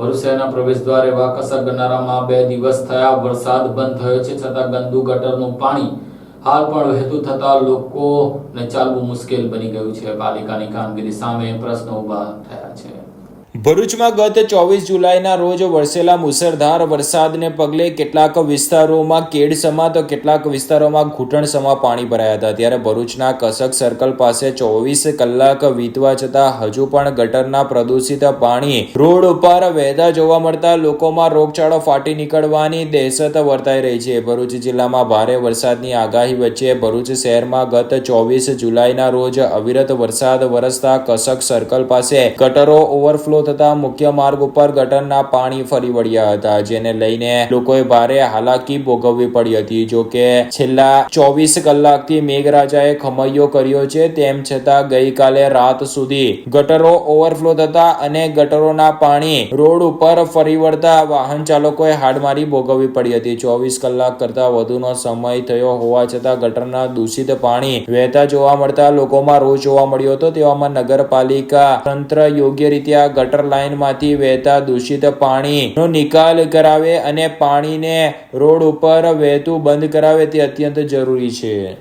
ભરૂચ શહેરના પ્રવેશદ્વારે વાકસર ગનારામાં બે દિવસ થયા વરસાદ બંધ થયો છે, છતાં ગંદુ ગટરનું પાણી હાલ પણ વહેતું થતા લોકોને ચાલવું મુશ્કેલ બની ગયું છે. પાલિકાની કામગીરી સામે પ્રશ્નો ઊભા થયા છે. ભરૂચમાં ગત ચોવીસ જુલાઈના રોજ વરસેલા મુસળધાર વરસાદને પગલે કેટલાક વિસ્તારોમાં કેડસમા તો કેટલાક વિસ્તારોમાં ઘૂંટણસમા પાણી ભરાયા હતા. ત્યારે ભરૂચના કસક સર્કલ પાસે ચોવીસ કલાક વીતવા છતાં હજુ પણ ગટરના પ્રદૂષિત પાણી રોડ ઉપર વહેતા જોવા મળતા લોકોમાં રોગચાળો ફાટી નીકળવાની દહેશત વર્તાઈ રહી છે. ભરૂચ જિલ્લામાં ભારે વરસાદની આગાહી વચ્ચે ભરૂચ શહેરમાં ગત ચોવીસ જુલાઈના રોજ અવિરત વરસાદ વરસતા કસક સર્કલ પાસે ગટરો ઓવરફ્લો થતા મુખ્ય માર્ગ ઉપર ગટરના પાણી ફરી વળ્યા હતા, જેને લઈને લોકોએ ભારે હાલાકી ભોગવવી પડી હતી. જો કે છેલ્લા ચોવીસ કલાકથી મેઘરાજાએ ખમૈયો કર્યો છે, તેમ છતાં ગઈકાલે રાત સુધી ગટરો ઓવરફ્લો થતા અને ગટરોના પાણી રોડ ઉપર ફરી વળતા વાહન ચાલકોએ હાડમારી ભોગવવી પડી હતી. ચોવીસ કલાક કરતા વધુનો સમય થયો હોવા છતાં ગટરના દૂષિત પાણી વહેતા જોવા મળતા લોકોમાં રોષ જોવા મળ્યો હતો. તેવામાં નગરપાલિકા તંત્ર યોગ્ય રીતે આ ગટર લાઇનમાંથી વહેતા દૂષિત પાણીનો નિકાલ કરાવે અને પાણીને રોડ ઉપર વહેતું બંધ કરાવે તે અત્યંત જરૂરી છે.